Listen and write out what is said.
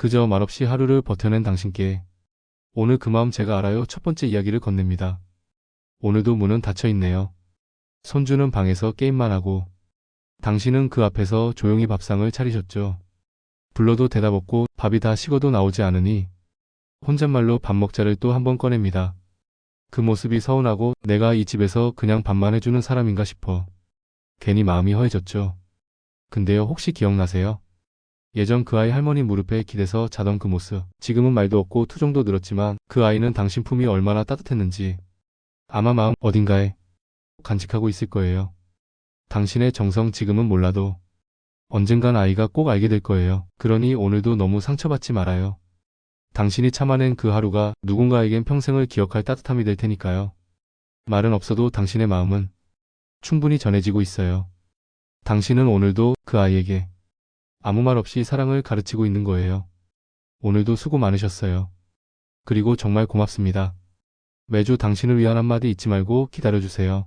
그저 말없이 하루를 버텨낸 당신께 오늘 그 마음 제가 알아요. 첫 번째 이야기를 건넵니다. 오늘도 문은 닫혀 있네요. 손주는 방에서 게임만 하고 당신은 그 앞에서 조용히 밥상을 차리셨죠. 불러도 대답 없고 밥이 다 식어도 나오지 않으니 혼잣말로 밥 먹자를 또 한 번 꺼냅니다. 그 모습이 서운하고 내가 이 집에서 그냥 밥만 해주는 사람인가 싶어 괜히 마음이 허해졌죠. 근데요 혹시 기억나세요? 예전 그 아이 할머니 무릎에 기대서 자던 그 모습. 지금은 말도 없고 투정도 늘었지만 그 아이는 당신 품이 얼마나 따뜻했는지 아마 마음 어딘가에 간직하고 있을 거예요. 당신의 정성 지금은 몰라도 언젠간 아이가 꼭 알게 될 거예요. 그러니 오늘도 너무 상처받지 말아요. 당신이 참아낸 그 하루가 누군가에겐 평생을 기억할 따뜻함이 될 테니까요. 말은 없어도 당신의 마음은 충분히 전해지고 있어요. 당신은 오늘도 그 아이에게 아무 말 없이 사랑을 가르치고 있는 거예요. 오늘도 수고 많으셨어요. 그리고 정말 고맙습니다. 매주 당신을 위한 한마디 잊지 말고 기다려주세요.